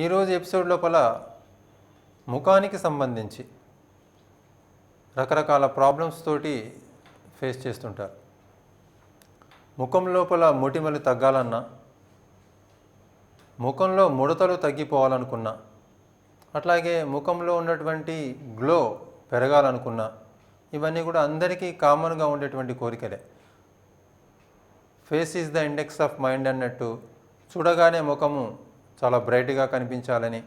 ఈరోజు ఎపిసోడ్ లోపల ముఖానికి సంబంధించి రకరకాల ప్రాబ్లమ్స్ తోటి ఫేస్ చేస్తుంటారు. ముఖం లోపల మొటిమలు తగ్గాలన్నా ముఖంలో ముడతలు తగ్గిపోవాలనుకున్నా అట్లాగే ముఖంలో ఉన్నటువంటి గ్లో పెరగాలనుకున్నా ఇవన్నీ కూడా అందరికీ కామన్గా ఉండేటువంటి కోరికలే. Face is the index of mind అన్నట్టు చూడగానే ముఖము చాలా బ్రైట్గా కనిపించాలని.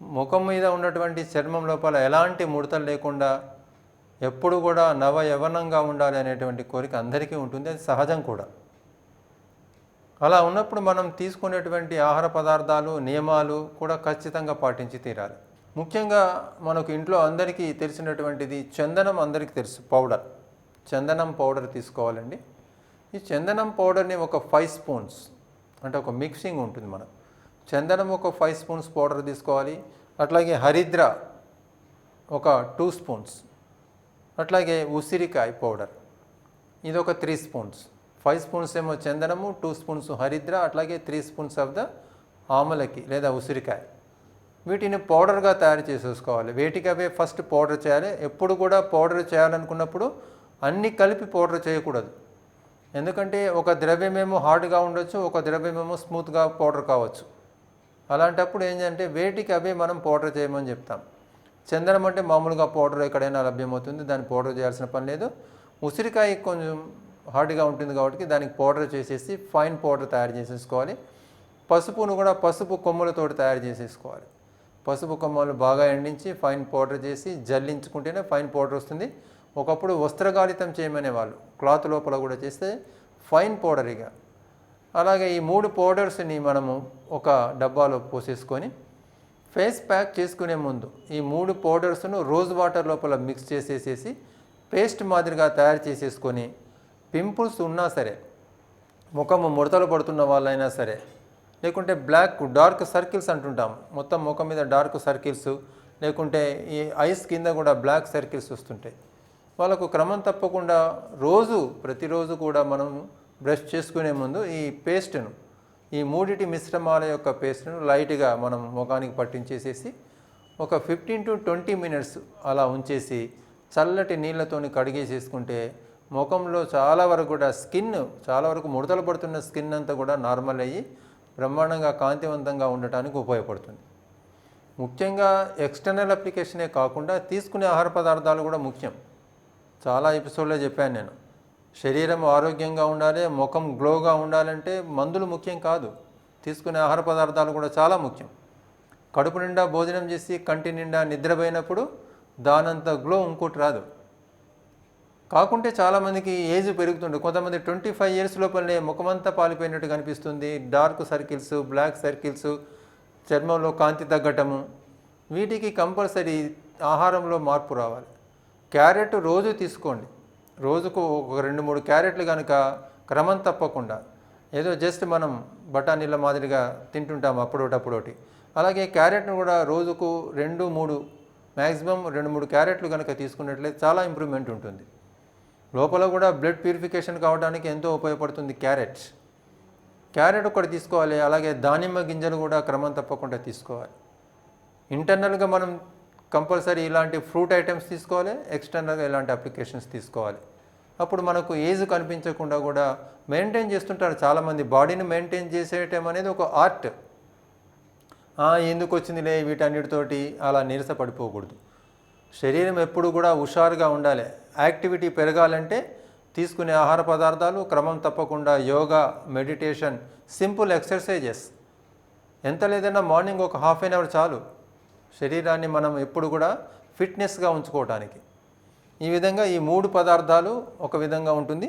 ముఖం మీద ఉన్నటువంటి చర్మం లోపల ఎలాంటి ముడతలు లేకుండా ఎప్పుడు కూడా నవ యవనంగా ఉండాలి అనేటువంటి కోరిక అందరికీ ఉంటుంది. అది సహజం కూడా. అలా ఉన్నప్పుడు మనం తీసుకునేటువంటి ఆహార పదార్థాలు నియమాలు కూడా ఖచ్చితంగా పాటించి తీరాలి. ముఖ్యంగా మనకు ఇంట్లో అందరికీ తెలిసినటువంటిది చందనం అందరికీ తెలుసు పౌడర్. చందనం పౌడర్ తీసుకోవాలండి. ఈ చందనం పౌడర్ని ఒక ఫైవ్ స్పూన్స్ అంటే ఒక మిక్సింగ్ ఉంటుంది మనం చందనం ఒక ఫైవ్ స్పూన్స్ పౌడర్ తీసుకోవాలి. అట్లాగే హరిద్ర ఒక టూ స్పూన్స్. అట్లాగే ఉసిరికాయ పౌడర్. ఇది ఒక త్రీ స్పూన్స్. ఫైవ్ స్పూన్స్ ఏమో చందనము టూ స్పూన్స్ హరిద్ర అట్లాగే త్రీ స్పూన్స్ ఆఫ్ ద ఆమలకి లేదా ఉసిరికాయ. వీటిని పౌడర్గా తయారు చేసేసుకోవాలి. వేటికి అవే ఫస్ట్ పౌడర్ చేయాలి. ఎప్పుడు కూడా పౌడర్ చేయాలనుకున్నప్పుడు అన్నీ కలిపి పౌడర్ చేయకూడదు. ఎందుకంటే ఒక ద్రవ్యమేమో హార్డ్గా ఉండొచ్చు ఒక ద్రవ్యమేమో స్మూత్గా పౌడర్ కావచ్చు. అలాంటప్పుడు ఏంటంటే వేటికి అవే మనం పౌడర్ చేయమని చెప్తాం. చందనం అంటే మామూలుగా పౌడర్ ఎక్కడైనా లభ్యమవుతుంది దాన్ని పౌడర్ చేయాల్సిన పని లేదు. ఉసిరికాయ కొంచెం హార్డ్గా ఉంటుంది కాబట్టి దానికి పౌడర్ చేసేసి ఫైన్ పౌడర్ తయారు చేసేసుకోవాలి. పసుపును కూడా పసుపు కొమ్మలతో తయారు చేసేసుకోవాలి. పసుపు కొమ్మలు బాగా ఎండించి ఫైన్ పౌడర్ చేసి జల్లించుకుంటేనే ఫైన్ పౌడర్ వస్తుంది. ఒకప్పుడు వస్త్రగాలితం చేయమనేవాళ్ళు క్లాత్ లోపల కూడా చేస్తే ఫైన్ పౌడర్ ఇక. అలాగే ఈ మూడు పౌడర్స్ని మనము ఒక డబ్బాలో పోసేసుకొని ఫేస్ ప్యాక్ చేసుకునే ముందు ఈ మూడు పౌడర్స్ను రోజ్ వాటర్ లోపల మిక్స్ చేసేసేసి పేస్ట్ మాదిరిగా తయారు చేసేసుకొని పింపుల్స్ ఉన్నా సరే ముఖము ముడతలు పడుతున్న వాళ్ళైనా సరే లేకుంటే బ్లాక్ డార్క్ సర్కిల్స్ అంటుంటాం. మొత్తం ముఖం మీద డార్క్ సర్కిల్స్ లేకుంటే ఈ ఐస్ కింద కూడా బ్లాక్ సర్కిల్స్ వస్తుంటాయి. వాళ్ళకు క్రమం తప్పకుండా రోజు ప్రతిరోజు కూడా మనం బ్రష్ చేసుకునే ముందు ఈ పేస్ట్ను ఈ మూడిటి మిశ్రమాల యొక్క పేస్ట్ను లైట్గా మనం ముఖానికి పట్టించేసేసి ఒక ఫిఫ్టీన్ టు ట్వంటీ మినిట్స్ అలా ఉంచేసి చల్లటి నీళ్ళతోని కడిగేసేసుకుంటే ముఖంలో చాలా వరకు కూడా స్కిన్ చాలా వరకు ముడతలు పడుతున్న స్కిన్ అంతా కూడా నార్మల్ అయ్యి బ్రహ్మాండంగా కాంతివంతంగా ఉండటానికి ఉపయోగపడుతుంది. ముఖ్యంగా ఎక్స్టర్నల్ అప్లికేషనే కాకుండా తీసుకునే ఆహార పదార్థాలు కూడా ముఖ్యం. చాలా ఎపిసోడ్లో చెప్పాను నేను. శరీరం ఆరోగ్యంగా ఉండాలి ముఖం గ్లోగా ఉండాలంటే మందులు ముఖ్యం కాదు. తీసుకునే ఆహార పదార్థాలు కూడా చాలా ముఖ్యం. కడుపు నిండా భోజనం చేసి కంటి నిండా నిద్రపోయినప్పుడు దానంత గ్లో ఇంకోటి రాదు. కాకుంటే చాలామందికి ఏజ్ పెరుగుతుంది కొంతమంది ట్వంటీ ఫైవ్ ఇయర్స్ లోపలనే ముఖమంతా పాలిపోయినట్టు కనిపిస్తుంది. డార్క్ సర్కిల్స్ బ్లాక్ సర్కిల్స్ చర్మంలో కాంతి తగ్గటము వీటికి కంపల్సరీ ఆహారంలో మార్పు రావాలి. క్యారెట్ రోజు తీసుకోండి. రోజుకు ఒక రెండు మూడు క్యారెట్లు కనుక క్రమం తప్పకుండా ఏదో జస్ట్ మనం బఠానీల మాదిరిగా తింటుంటాం అప్పుడోటప్పుడోటి. అలాగే క్యారెట్ను కూడా రోజుకు రెండు మూడు మ్యాక్సిమం రెండు మూడు క్యారెట్లు కనుక తీసుకున్నట్లయితే చాలా ఇంప్రూవ్మెంట్ ఉంటుంది. లోపల కూడా బ్లడ్ ప్యూరిఫికేషన్ కావడానికి ఎంతో ఉపయోగపడుతుంది క్యారెట్. క్యారెట్ ఒకటి తీసుకోవాలి అలాగే దానిమ్మ గింజలు కూడా క్రమం తప్పకుండా తీసుకోవాలి. ఇంటర్నల్గా మనం కంపల్సరీ ఇలాంటి ఫ్రూట్ ఐటమ్స్ తీసుకోవాలి ఎక్స్టర్నల్గా ఇలాంటి అప్లికేషన్స్ తీసుకోవాలి. అప్పుడు మనకు ఏజ్ కనిపించకుండా కూడా మెయింటైన్ చేస్తుంటారు చాలామంది. బాడీని మెయింటైన్ చేసేయటం అనేది ఒక ఆర్ట్ ఎందుకు వచ్చిందిలే వీటన్నిటితోటి అలా నీరస పడిపోకూడదు. శరీరం ఎప్పుడు కూడా హుషారుగా ఉండాలి. యాక్టివిటీ పెరగాలంటే తీసుకునే ఆహార పదార్థాలు క్రమం తప్పకుండా యోగా మెడిటేషన్ సింపుల్ ఎక్సర్సైజెస్ ఎంత లేదన్నా మార్నింగ్ ఒక హాఫ్ అన్ అవర్ చాలు. శరీరాన్ని మనం ఎప్పుడు కూడా ఫిట్నెస్గా ఉంచుకోవడానికి ఈ విధంగా ఈ మూడు పదార్థాలు ఒక విధంగా ఉంటుంది.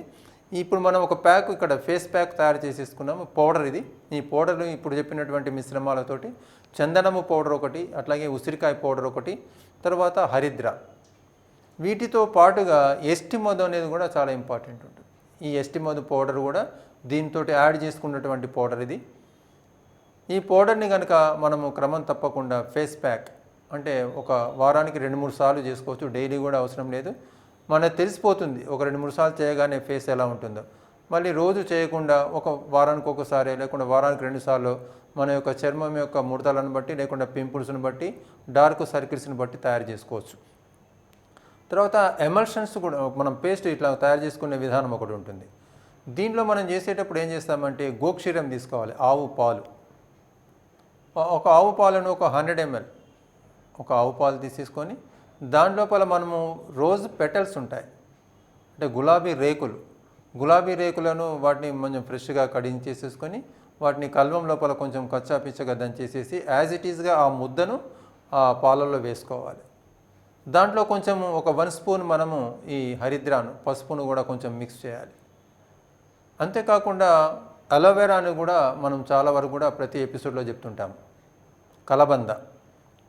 ఇప్పుడు మనం ఒక ప్యాక్ ఇక్కడ ఫేస్ ప్యాక్ తయారు చేసేసుకున్నాము. పౌడర్ ఇది. ఈ పౌడర్ ఇప్పుడు చెప్పినటువంటి మిశ్రమాలతోటి చందనము పౌడర్ ఒకటి అట్లాగే ఉసిరికాయ పౌడర్ ఒకటి తర్వాత హరిద్ర. వీటితో పాటుగా ఎస్టిమోదు అనేది కూడా చాలా ఇంపార్టెంట్ ఉంటుంది. ఈ ఎస్టిమోదు పౌడర్ కూడా దీంతో యాడ్ చేసుకున్నటువంటి పౌడర్ ఇది. ఈ పౌడర్ని కనుక మనము క్రమం తప్పకుండా ఫేస్ ప్యాక్ అంటే ఒక వారానికి రెండు మూడు సార్లు చేసుకోవచ్చు. డైలీ కూడా అవసరం లేదు. మనకు తెలిసిపోతుంది ఒక రెండు మూడు సార్లు చేయగానే ఫేస్ ఎలా ఉంటుందో. మళ్ళీ రోజు చేయకుండా ఒక వారానికి ఒకసారి లేకుండా వారానికి రెండుసార్లు మన యొక్క చర్మం యొక్క ముడతలను బట్టి లేకుండా పింపుల్స్ని బట్టి డార్క్ సర్కిల్స్ని బట్టి తయారు చేసుకోవచ్చు. తర్వాత ఎమల్షన్స్ కూడా మనం పేస్ట్ ఇట్లా తయారు చేసుకునే విధానం ఒకటి ఉంటుంది. దీంట్లో మనం చేసేటప్పుడు ఏం చేస్తామంటే గోక్షీరం తీసుకోవాలి ఆవు పాలు. ఒక ఆవు పాలను ఒక హండ్రెడ్ ఎంఎల్ ఒక ఆవు పాలు తీసేసుకొని దాని లోపల మనము రోజ్ పెటల్స్ ఉంటాయి. అంటే గులాబీ రేకులు. గులాబీ రేకులను వాటిని కొంచెం ఫ్రెష్గా కడిగి చేసేసుకొని వాటిని కల్వం లోపల కొంచెం కచ్చా పిచ్చగా దంచేసేసి యాజ్ ఇట్ ఈస్గా ఆ ముద్దను ఆ పాలల్లో వేసుకోవాలి. దాంట్లో కొంచెం ఒక వన్ స్పూన్ మనము ఈ హరిద్రాను పసుపును కూడా కొంచెం మిక్స్ చేయాలి. అంతేకాకుండా అలోవెరాను కూడా మనం చాలా వరకు కూడా ప్రతి ఎపిసోడ్లో చెప్తుంటాం కలబంద.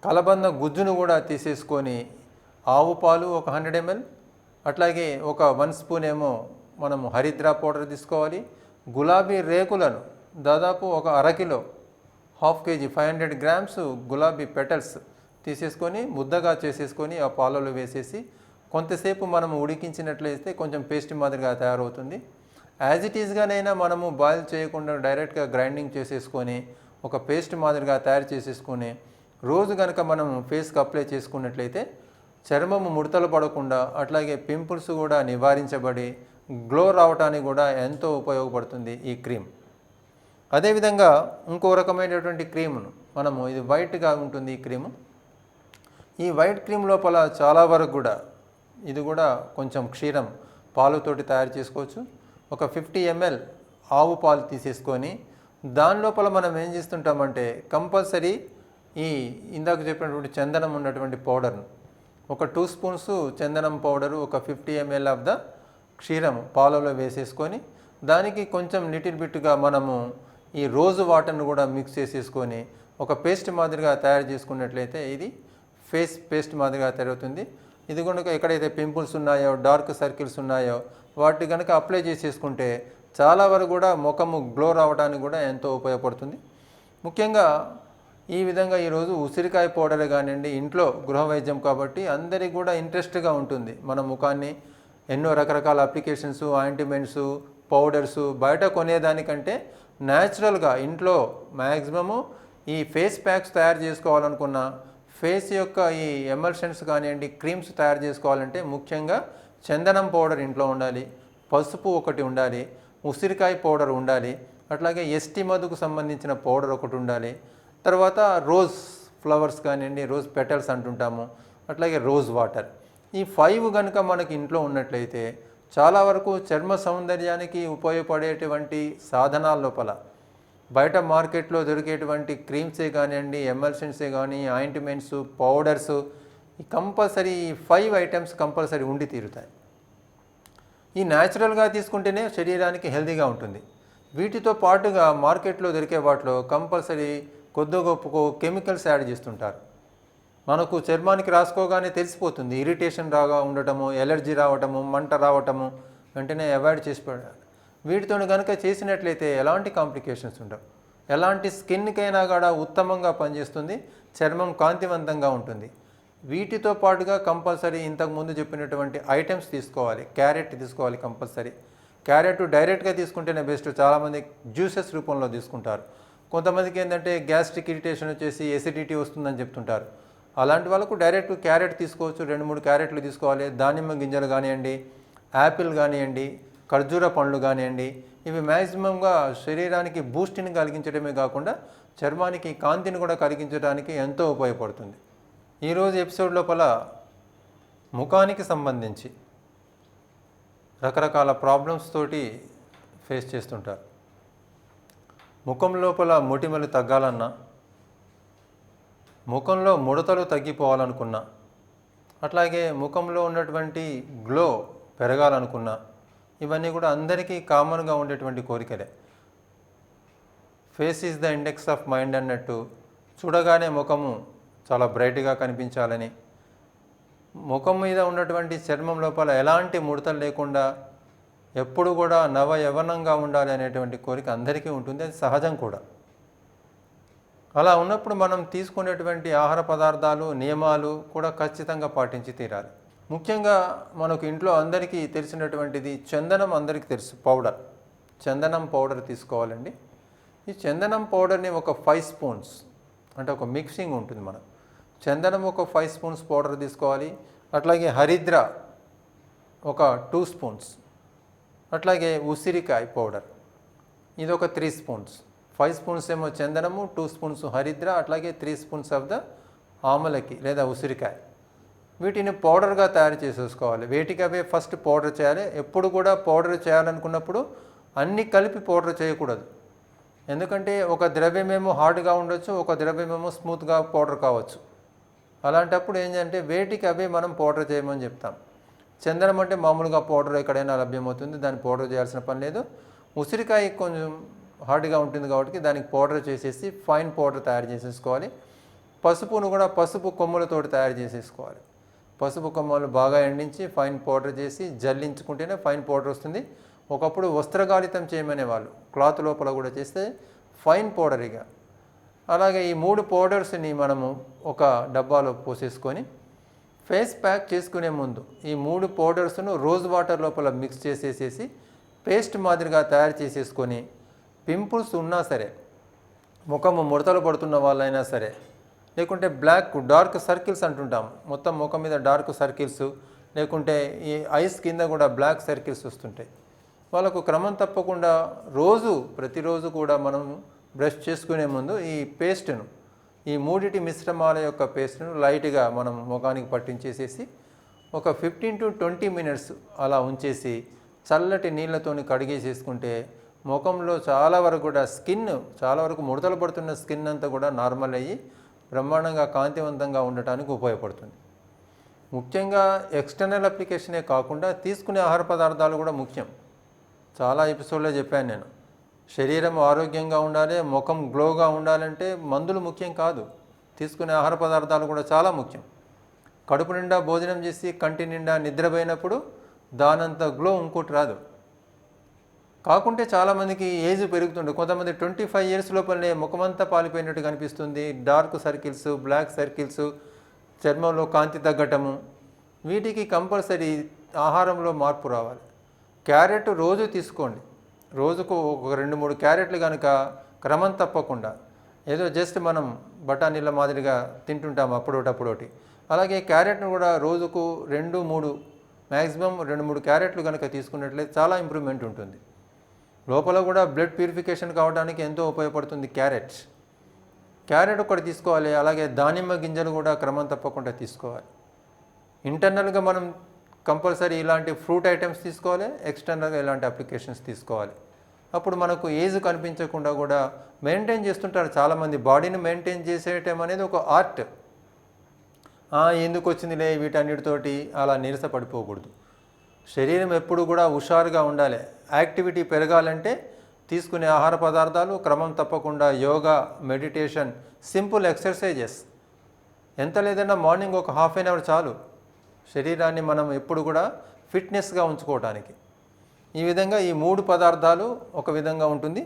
కలబంద గుజ్జును కూడా తీసేసుకొని ఆవు పాలు ఒక హండ్రెడ్ ఎంఎల్ అట్లాగే ఒక వన్ స్పూన్ ఏమో మనము హరిద్రా పౌడర్ తీసుకోవాలి. గులాబీ రేకులను దాదాపు ఒక అరకిలో half KG five hundred grams గులాబీ పెటల్స్ తీసేసుకొని ముద్దగా చేసేసుకొని ఆ పాలలో వేసేసి కొంతసేపు మనం ఉడికించినట్లయితే కొంచెం పేస్ట్ మాదిరిగా తయారవుతుంది. యాజ్ ఇట్ ఈస్గానైనా మనము బాయిల్ చేయకుండా డైరెక్ట్గా గ్రైండింగ్ చేసేసుకొని ఒక పేస్ట్ మాదిరిగా తయారు చేసేసుకొని రోజు కనుక మనం ఫేస్కి అప్లై చేసుకున్నట్లయితే చర్మము ముడతలు పడకుండా అట్లాగే పింపుల్స్ కూడా నివారించబడి గ్లో రావడానికి కూడా ఎంతో ఉపయోగపడుతుంది ఈ క్రీమ్. అదేవిధంగా ఇంకో రకమైనటువంటి క్రీమును మనము ఇది వైట్గా ఉంటుంది ఈ క్రీము. ఈ వైట్ క్రీమ్ లోపల చాలా వరకు కూడా ఇది కూడా కొంచెం క్షీరం పాలుతోటి తయారు చేసుకోవచ్చు. ఒక ఫిఫ్టీ ఎంఎల్ ఆవు పాలు తీసేసుకొని దాని లోపల మనం ఏం చేస్తుంటామంటే కంపల్సరీ ఈ ఇందాక చెప్పినటువంటి చందనం ఉన్నటువంటి పౌడర్ను. ఒక టూ స్పూన్స్ చందనం పౌడరు ఒక ఫిఫ్టీ ఎంఎల్ ఆఫ్ ద క్షీరం పాలలో వేసేసుకొని దానికి కొంచెం లిటిల్ బిట్గా మనము ఈ రోజు వాటర్ను కూడా మిక్స్ చేసేసుకొని ఒక పేస్ట్ మాదిరిగా తయారు చేసుకున్నట్లయితే ఇది ఫేస్ పేస్ట్ మాదిరిగా తయారవుతుంది. ఇది కనుక ఎక్కడైతే పింపుల్స్ ఉన్నాయో డార్క్ సర్కిల్స్ ఉన్నాయో వాటి కనుక అప్లై చేసేసుకుంటే చాలా వరకు కూడా ముఖము గ్లో రావడానికి కూడా ఎంతో ఉపయోగపడుతుంది. ముఖ్యంగా ఈ విధంగా ఈరోజు ఉసిరికాయ పౌడర్ కానివ్వండి ఇంట్లో గృహ వైద్యం కాబట్టి అందరికి కూడా ఇంట్రెస్ట్గా ఉంటుంది. మన ముఖాన్ని ఎన్నో రకరకాల అప్లికేషన్స్ ఆయింట్మెంట్స్ పౌడర్స్ బయట కొనేదానికంటే న్యాచురల్గా ఇంట్లో మ్యాక్సిమము ఈ ఫేస్ ప్యాక్స్ తయారు చేసుకోవాలనుకున్న ఫేస్ యొక్క ఈ ఎమల్షన్స్ కానివ్వండి క్రీమ్స్ తయారు చేసుకోవాలంటే ముఖ్యంగా చందనం పౌడర్ ఇంట్లో ఉండాలి పసుపు ఒకటి ఉండాలి ఉసిరికాయ పౌడర్ ఉండాలి అట్లాగే ఎస్టి మధుకు సంబంధించిన పౌడర్ ఒకటి ఉండాలి తర్వాత రోజ్ ఫ్లవర్స్ కానివ్వండి రోజ్ పెటల్స్ అంటుంటాము అట్లాగే రోజ్ వాటర్. ఈ ఫైవ్ కనుక మనకి ఇంట్లో ఉన్నట్లయితే చాలా వరకు చర్మ సౌందర్యానికి ఉపయోగపడేటువంటి సాధనాల లోపల బయట మార్కెట్లో దొరికేటువంటి క్రీమ్సే కానివ్వండి ఎమల్షన్సే కానీ ఆయింట్మెంట్స్ పౌడర్స్ కంపల్సరీ ఈ ఫైవ్ ఐటమ్స్ కంపల్సరీ ఉండి తీరుతాయి. ఈ న్యాచురల్గా తీసుకుంటేనే శరీరానికి హెల్తీగా ఉంటుంది. వీటితో పాటుగా మార్కెట్లో దొరికే వాటిలో కంపల్సరీ కొద్ది గొప్ప కెమికల్స్ యాడ్ చేస్తుంటారు. మనకు చర్మానికి రాసుకోగానే తెలిసిపోతుంది. ఇరిటేషన్ రాగా ఉండటము ఎలర్జీ రావటము మంట రావటము వెంటనే అవాయిడ్ చేసి వీటితో కనుక చేసినట్లయితే ఎలాంటి కాంప్లికేషన్స్ ఉండవు. ఎలాంటి స్కిన్కైనా కూడా ఉత్తమంగా పనిచేస్తుంది చర్మం కాంతివంతంగా ఉంటుంది. వీటితో పాటుగా కంపల్సరీ ఇంతకుముందు చెప్పినటువంటి ఐటమ్స్ తీసుకోవాలి. క్యారెట్ తీసుకోవాలి కంపల్సరీ. క్యారెట్ డైరెక్ట్గా తీసుకుంటేనే బెస్ట్. చాలామంది జ్యూసెస్ రూపంలో తీసుకుంటారు. కొంతమందికి ఏంటంటే గ్యాస్ట్రిక్ ఇరిటేషన్ వచ్చేసి ఎసిడిటీ వస్తుందని చెప్తుంటారు. అలాంటి వాళ్ళకు డైరెక్ట్ క్యారెట్ తీసుకోవచ్చు రెండు మూడు క్యారెట్లు తీసుకోవాలి. దానిమ్మ గింజలు కానివ్వండి యాపిల్ కానివ్వండి ఖర్జూర పండ్లు కానివ్వండి ఇవి మ్యాక్సిమంగా శరీరానికి బూస్ట్ని కలిగించడమే కాకుండా చర్మానికి కాంతిని కూడా కలిగించడానికి ఎంతో ఉపయోగపడుతుంది. ఈరోజు ఎపిసోడ్ లోపల ముఖానికి సంబంధించి రకరకాల ప్రాబ్లమ్స్ తోటి ఫేస్ చేస్తుంటారు. ముఖం లోపల మొటిమలు తగ్గాలన్నా ముఖంలో ముడతలు తగ్గిపోవాలనుకున్నా అట్లాగే ముఖంలో ఉన్నటువంటి గ్లో పెరగాలనుకున్నా ఇవన్నీ కూడా అందరికీ కామన్గా ఉండేటువంటి కోరికలే. Face is the index of mind అన్నట్టు చూడగానే ముఖము చాలా బ్రైట్గా కనిపించాలని ముఖం మీద ఉన్నటువంటి చర్మం లోపల ఎలాంటి ముడతలు లేకుండా ఎప్పుడు కూడా నవ యవనంగా ఉండాలి అనేటువంటి కోరిక అందరికీ ఉంటుంది అది సహజం కూడా. అలా ఉన్నప్పుడు మనం తీసుకునేటువంటి ఆహార పదార్థాలు నియమాలు కూడా ఖచ్చితంగా పాటించి తీరాలి. ముఖ్యంగా మనకు ఇంట్లో అందరికీ తెలిసినటువంటిది చందనం అందరికీ తెలుసు పౌడర్. చందనం పౌడర్ తీసుకోవాలండి. ఈ చందనం పౌడర్ని ఒక ఫైవ్ స్పూన్స్ అంటే ఒక మిక్సింగ్ ఉంటుంది మనం. చందనం ఒక ఫైవ్ స్పూన్స్ పౌడర్ తీసుకోవాలి. అట్లాగే హరిద్ర ఒక టూ స్పూన్స్ అట్లాగే ఉసిరికాయ పౌడర్. ఇది ఒక త్రీ స్పూన్స్. ఫైవ్ స్పూన్స్ ఏమో చందనము టూ స్పూన్స్ హరిద్ర అట్లాగే త్రీ స్పూన్స్ ఆఫ్ ద ఆమలకి లేదా ఉసిరికాయ. వీటిని పౌడర్గా తయారు చేసేసుకోవాలి. వేటికి అవే ఫస్ట్ పౌడర్ చేయాలి. ఎప్పుడు కూడా పౌడర్ చేయాలనుకున్నప్పుడు అన్నీ కలిపి పౌడర్ చేయకూడదు. ఎందుకంటే ఒక ద్రవ్యమేమో హార్డ్గా ఉండొచ్చు ఒక ద్రవ్యమేమో స్మూత్గా పౌడర్ కావచ్చు. అలాంటప్పుడు ఏంటంటే వేటికి అవే మనం పౌడర్ చేయమని చెప్తాం. చందనం అంటే మామూలుగా పౌడర్ ఎక్కడైనా లభ్యమవుతుంది దాన్ని పౌడర్ చేయాల్సిన పని లేదు. ఉసిరికాయ కొంచెం హార్డ్గా ఉంటుంది కాబట్టి దానికి పౌడర్ చేసేసి ఫైన్ పౌడర్ తయారు చేసేసుకోవాలి. పసుపును కూడా పసుపు కొమ్ములతోటి తయారు చేసేసుకోవాలి. పసుపు కొమ్మలు బాగా ఎండించి ఫైన్ పౌడర్ చేసి జల్లించుకుంటేనే ఫైన్ పౌడర్ వస్తుంది. ఒకప్పుడు వస్త్రగాలితం చేయమనేవాళ్ళు క్లాత్ లోపల కూడా చేస్తే ఫైన్ పౌడర్ ఇక. అలాగే ఈ మూడు పౌడర్స్ని మనము ఒక డబ్బాలో పోసేసుకొని ఫేస్ ప్యాక్ చేసుకునే ముందు ఈ మూడు పౌడర్స్ను రోజ్ వాటర్ లోపల మిక్స్ చేసేసేసి పేస్ట్ మాదిరిగా తయారు చేసేసుకొని పింపుల్స్ ఉన్నా సరే ముఖము ముడతలు పడుతున్న వాళ్ళైనా సరే లేకుంటే బ్లాక్ డార్క్ సర్కిల్స్ అంటుంటాం. మొత్తం ముఖం మీద డార్క్ సర్కిల్స్ లేకుంటే ఈ ఐస్ కింద కూడా బ్లాక్ సర్కిల్స్ వస్తుంటాయి. వాళ్ళకు క్రమం తప్పకుండా రోజు ప్రతిరోజు కూడా మనం బ్రష్ చేసుకునే ముందు ఈ పేస్ట్ను ఈ మూడిటి మిశ్రమాల యొక్క పేస్ట్ను లైట్గా మనం ముఖానికి పట్టించేసేసి ఒక ఫిఫ్టీన్ టు ట్వంటీ మినిట్స్ అలా ఉంచేసి చల్లటి నీళ్ళతోని కడిగేసేసుకుంటే ముఖంలో చాలా వరకు కూడా స్కిన్ చాలా వరకు ముడతలు పడుతున్న స్కిన్ అంతా కూడా నార్మల్ అయ్యి బ్రహ్మాండంగా కాంతివంతంగా ఉండటానికి ఉపయోగపడుతుంది. ముఖ్యంగా ఎక్స్టర్నల్ అప్లికేషనే కాకుండా తీసుకునే ఆహార పదార్థాలు కూడా ముఖ్యం. చాలా ఎపిసోడ్లో చెప్పాను నేను. శరీరం ఆరోగ్యంగా ఉండాలి ముఖం గ్లోగా ఉండాలంటే మందులు ముఖ్యం కాదు. తీసుకునే ఆహార పదార్థాలు కూడా చాలా ముఖ్యం. కడుపు నిండా భోజనం చేసి కంటి నిండా నిద్రపోయినప్పుడు దానంత గ్లో ఇంకోటి రాదు. కాకుంటే చాలామందికి ఏజ్ పెరుగుతుండే. కొంతమంది ట్వంటీ ఫైవ్ ఇయర్స్ లోపలనే ముఖమంతా పాలిపోయినట్టు కనిపిస్తుంది. డార్క్ సర్కిల్స్ బ్లాక్ సర్కిల్స్ చర్మంలో కాంతి తగ్గటము వీటికి కంపల్సరీ ఆహారంలో మార్పు రావాలి. క్యారెట్ రోజు తీసుకోండి. రోజుకు ఒక రెండు మూడు క్యారెట్లు కనుక క్రమం తప్పకుండా ఏదో జస్ట్ మనం బఠానీల మాదిరిగా తింటుంటాం అప్పుడోటప్పుడోటి. అలాగే క్యారెట్ను కూడా రోజుకు రెండు మూడు మ్యాక్సిమం రెండు మూడు క్యారెట్లు కనుక తీసుకున్నట్లయితే చాలా ఇంప్రూవ్మెంట్ ఉంటుంది. లోపల కూడా బ్లడ్ ప్యూరిఫికేషన్ కావడానికి ఎంతో ఉపయోగపడుతుంది క్యారెట్ క్యారెట్ ఒకటి తీసుకోవాలి అలాగే దానిమ్మ గింజలు కూడా క్రమం తప్పకుండా తీసుకోవాలి. ఇంటర్నల్గా మనం కంపల్సరీ ఇలాంటి ఫ్రూట్ ఐటమ్స్ తీసుకోవాలి ఎక్స్టర్నల్గా ఇలాంటి అప్లికేషన్స్ తీసుకోవాలి. అప్పుడు మనకు ఏజ్ కనిపించకుండా కూడా మెయింటైన్ చేస్తుంటారు చాలామంది. బాడీని మెయింటైన్ చేసేయటం అనేది ఒక ఆర్ట్. ఎందుకు వచ్చిందిలే వీటన్నిటితోటి అలా నీరస పడిపోకూడదు. శరీరం ఎప్పుడు కూడా హుషారుగా ఉండాలి. యాక్టివిటీ పెరగాలంటే తీసుకునే ఆహార పదార్థాలు క్రమం తప్పకుండా యోగా మెడిటేషన్ సింపుల్ ఎక్సర్సైజెస్. ఎంత లేదన్నా మార్నింగ్ ఒక హాఫ్ అన్ అవర్ చాలు. శరీరాన్ని మనం ఎప్పుడు కూడా ఫిట్నెస్గా ఉంచుకోవడానికి ఈ విధంగా ఈ మూడు పదార్థాలు ఒక విధంగా ఉంటుంది.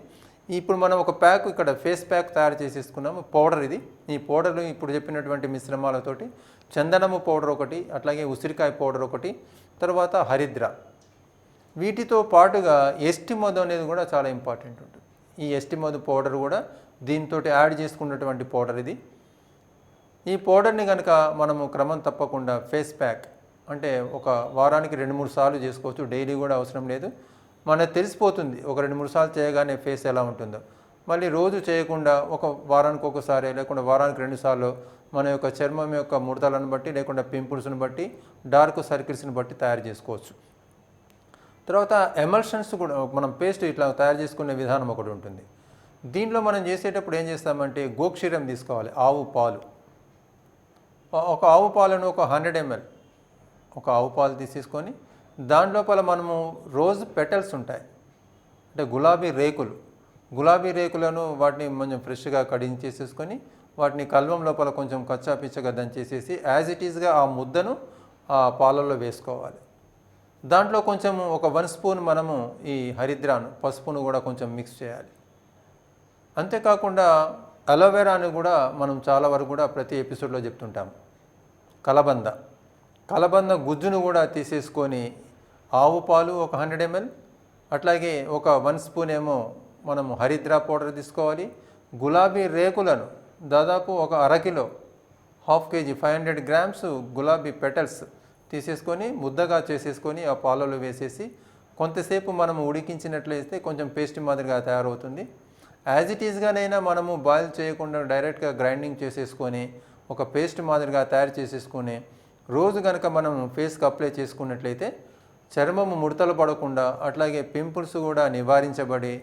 ఇప్పుడు మనం ఒక ప్యాక్ ఇక్కడ ఫేస్ ప్యాక్ తయారు చేసేసుకున్నాము. పౌడర్ ఇది. ఈ పౌడర్లు ఇప్పుడు చెప్పినటువంటి మిశ్రమాలతోటి చందనము పౌడర్ ఒకటి అట్లాగే ఉసిరికాయ పౌడర్ ఒకటి తర్వాత హరిద్ర. వీటితో పాటుగా ఎస్టిమోదు అనేది కూడా చాలా ఇంపార్టెంట్ ఉంటుంది. ఈ ఎస్టిమోదు పౌడర్ కూడా దీంతో యాడ్ చేసుకున్నటువంటి పౌడర్ ఇది. ఈ పౌడర్ని కనుక మనము క్రమం తప్పకుండా ఫేస్ ప్యాక్ అంటే ఒక వారానికి రెండు మూడు సార్లు చేసుకోవచ్చు. డైలీ కూడా అవసరం లేదు. మనకు తెలిసిపోతుంది ఒక రెండు మూడు సార్లు చేయగానే ఫేస్ ఎలా ఉంటుందో. మళ్ళీ రోజు చేయకుండా ఒక వారానికి ఒకసారి లేకుండా వారానికి రెండుసార్లు మన యొక్క చర్మం యొక్క ముడతలను బట్టి లేకుండా పింపుల్స్ని బట్టి డార్క్ సర్కిల్స్ని బట్టి తయారు చేసుకోవచ్చు. తర్వాత ఎమల్షన్స్ కూడా మనం పేస్ట్ ఇట్లా తయారు చేసుకునే విధానం ఒకటి ఉంటుంది. దీంట్లో మనం చేసేటప్పుడు ఏం చేస్తామంటే గోక్షీరం తీసుకోవాలి ఆవు పాలు. ఒక ఆవు పాలను ఒక హండ్రెడ్ ఎంఎల్ ఒక ఆవు పాలు తీసేసుకొని లోపల మనము రోజ్ పెటల్స్ ఉంటాయి. అంటే గులాబీ రేకులు. గులాబీ రేకులను వాటిని కొంచెం ఫ్రెష్గా కడిగించేసేసుకొని వాటిని కల్వం లోపల కొంచెం కచ్చా పిచ్చగా దంచేసేసి యాజ్ ఇట్ ఈస్గా ఆ ముద్దను ఆ పాలల్లో వేసుకోవాలి. దాంట్లో కొంచెం ఒక వన్ స్పూన్ మనము ఈ హరిద్రాను పసుపును కూడా కొంచెం మిక్స్ చేయాలి. అంతేకాకుండా అలోవెరాను కూడా మనం చాలా వరకు కూడా ప్రతి ఎపిసోడ్లో చెప్తుంటాం. కలబంద. కలబంద గుజ్జును కూడా తీసేసుకొని ఆవు పాలు ఒక హండ్రెడ్ ఎంఎల్ అట్లాగే ఒక వన్ స్పూన్ ఏమో మనం హరిద్రా పౌడర్ తీసుకోవాలి. గులాబీ రేకులను దాదాపు ఒక అరకిలో half KG five hundred grams గులాబీ పెటల్స్ తీసేసుకొని ముద్దగా చేసేసుకొని ఆ పాలలో వేసేసి కొంతసేపు మనం ఉడికించినట్లయితే కొంచెం పేస్ట్ మాదిరిగా తయారవుతుంది. యాజ్ ఇట్ ఈస్గానైనా మనము బాయిల్ చేయకుండా డైరెక్ట్గా గ్రైండింగ్ చేసేసుకొని ఒక పేస్ట్ మాదిరిగా తయారు చేసేసుకొని రోజు కనుక మనం ఫేస్కి అప్లై చేసుకున్నట్లయితే చర్మము ముడతలు పడకుండా అట్లాగే పింపుల్స్ కూడా నివారించబడి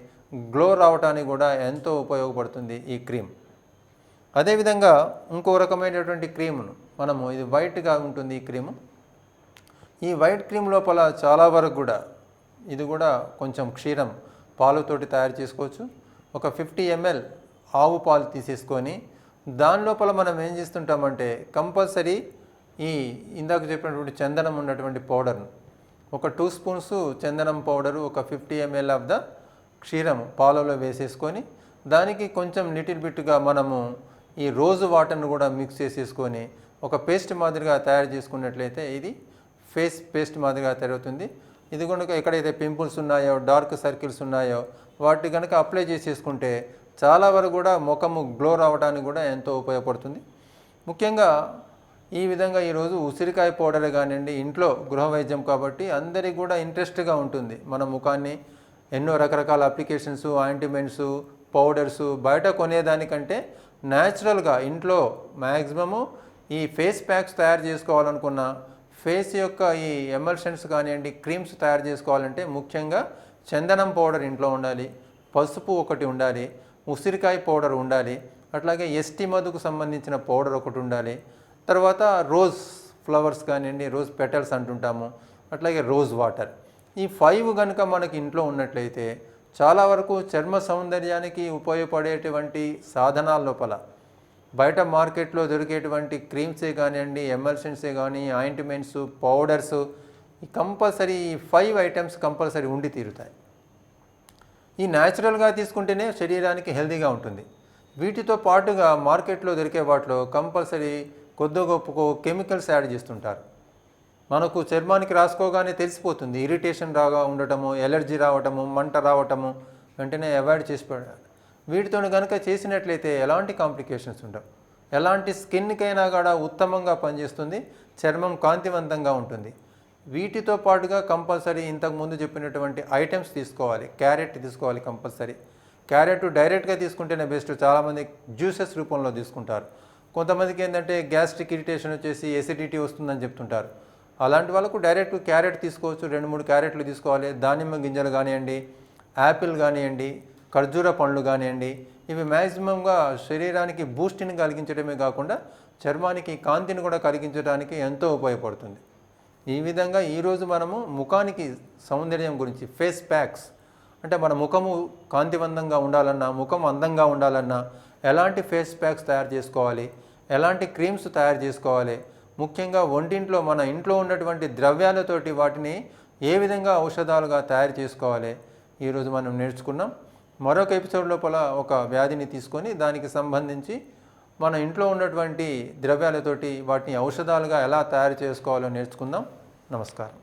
గ్లో రావటానికి కూడా ఎంతో ఉపయోగపడుతుంది ఈ క్రీమ్ అదేవిధంగా ఇంకో రకమైనటువంటి క్రీమును మనము ఇది వైట్గా ఉంటుంది ఈ క్రీము ఈ వైట్ క్రీమ్ లోపల చాలా వరకు కూడా ఇది కూడా కొంచెం క్షీరం పాలుతోటి తయారు చేసుకోవచ్చు. ఒక ఫిఫ్టీ ఎంఎల్ ఆవు పాలు తీసేసుకొని దాని లోపల మనం ఏం చేస్తుంటామంటే కంపల్సరీ ఈ ఇందాక చెప్పినటువంటి చందనం ఉన్నటువంటి పౌడర్ను ఒక టూ స్పూన్స్ చందనం పౌడరు ఒక fifty M L of the క్షీరం పాలలో వేసేసుకొని దానికి కొంచెం లిటిల్ బిట్గా మనము ఈ రోజు వాటర్ను కూడా మిక్స్ చేసేసుకొని ఒక పేస్ట్ మాదిరిగా తయారు చేసుకున్నట్లయితే ఇది ఫేస్ పేస్ట్ మాదిరిగా తయారవుతుంది. ఇది కనుక ఎక్కడైతే పింపుల్స్ ఉన్నాయో డార్క్ సర్కిల్స్ ఉన్నాయో వాటి కనుక అప్లై చేసేసుకుంటే చాలా వరకు కూడా ముఖము గ్లో రావడానికి కూడా ఎంతో ఉపయోగపడుతుంది. ముఖ్యంగా ఈ విధంగా ఈరోజు ఉసిరికాయ పౌడర్ కానివ్వండి ఇంట్లో గృహ వైద్యం కాబట్టి అందరికీ కూడా ఇంట్రెస్ట్గా ఉంటుంది. మన ముఖాన్ని ఎన్నో రకరకాల అప్లికేషన్స్ ఆయింట్మెంట్స్ పౌడర్స్ బయట కొనేదానికంటే న్యాచురల్గా ఇంట్లో మ్యాక్సిమము ఈ ఫేస్ ప్యాక్స్ తయారు చేసుకోవాలనుకున్న ఫేస్ యొక్క ఈ ఎమల్షన్స్ కానివ్వండి క్రీమ్స్ తయారు చేసుకోవాలంటే ముఖ్యంగా చందనం పౌడర్ ఇంట్లో ఉండాలి పసుపు ఒకటి ఉండాలి ఉసిరికాయ పౌడర్ ఉండాలి అట్లాగే ఎస్టీ మధుకు సంబంధించిన పౌడర్ ఒకటి ఉండాలి తర్వాత రోజ్ ఫ్లవర్స్ కానివ్వండి రోజ్ పెటల్స్ అంటుంటాము అట్లాగే రోజ్ వాటర్. ఈ ఫైవ్ కనుక మనకి ఇంట్లో ఉన్నట్లయితే చాలా వరకు చర్మ సౌందర్యానికి ఉపయోగపడేటువంటి సాధనాల లోపల బయట మార్కెట్లో దొరికేటువంటి క్రీమ్సే కానివ్వండి ఎమల్షన్సే కానీ ointments powders compulsory five items compulsory ఉండి తీరుతాయి. ఈ న్యాచురల్గా తీసుకుంటేనే శరీరానికి హెల్తీగా ఉంటుంది. వీటితో పాటుగా మార్కెట్లో దొరికే వాటిలో కంపల్సరీ కొద్ది గొప్పకు కెమికల్స్ యాడ్ చేస్తుంటారు. మనకు చర్మానికి రాసుకోగానే తెలిసిపోతుంది. ఇరిటేషన్ రాగా ఉండటము ఎలర్జీ రావటము మంట రావటము వెంటనే అవాయిడ్ చేసి వీటితో కనుక చేసినట్లయితే ఎలాంటి కాంప్లికేషన్స్ ఉండవు. ఎలాంటి స్కిన్కైనా కూడా ఉత్తమంగా పనిచేస్తుంది. చర్మం కాంతివంతంగా ఉంటుంది. వీటితో పాటుగా కంపల్సరీ ఇంతకుముందు చెప్పినటువంటి ఐటమ్స్ తీసుకోవాలి క్యారెట్ తీసుకోవాలి కంపల్సరీ. క్యారెట్ డైరెక్ట్గా తీసుకుంటేనే బెస్ట్. చాలామంది జ్యూసెస్ రూపంలో తీసుకుంటారు. కొంతమందికి ఏంటంటే గ్యాస్ట్రిక్ ఇరిటేషన్ వచ్చేసి ఎసిడిటీ వస్తుందని చెప్తుంటారు. అలాంటి వాళ్ళకు డైరెక్ట్ క్యారెట్ తీసుకోవచ్చు. రెండు మూడు క్యారెట్లు తీసుకోవాలి. దానిమ్మ గింజలు కానివ్వండి యాపిల్ కానివ్వండి ఖర్జూర పండ్లు కానివ్వండి ఇవి మ్యాక్సిమంగా శరీరానికి బూస్ట్ని కలిగించడమే కాకుండా చర్మానికి కాంతిని కూడా కలిగించడానికి ఎంతో ఉపయోగపడుతుంది. ఈ విధంగా ఈరోజు మనము ముఖానికి సౌందర్యం గురించి ఫేస్ ప్యాక్స్ అంటే మన ముఖము కాంతివంతంగా ఉండాలన్నా ముఖం అందంగా ఉండాలన్నా ఎలాంటి ఫేస్ ప్యాక్స్ తయారు చేసుకోవాలి? ఎలాంటి క్రీమ్స్ తయారు చేసుకోవాలి? ముఖ్యంగా వంటింట్లో మన ఇంట్లో ఉన్నటువంటి ద్రవ్యాలతోటి వాటిని ఏ విధంగా ఔషధాలుగా తయారు చేసుకోవాలి? ఈరోజు మనం నేర్చుకున్నాం. మరొక ఎపిసోడ్ లోపల ఒక వ్యాధిని తీసుకొని దానికి సంబంధించి మన ఇంట్లో ఉన్నటువంటి ద్రవ్యాలతోటి వాటిని ఔషధాలుగా ఎలా తయారు చేసుకోవాలో నేర్చుకుందాం. నమస్కారం.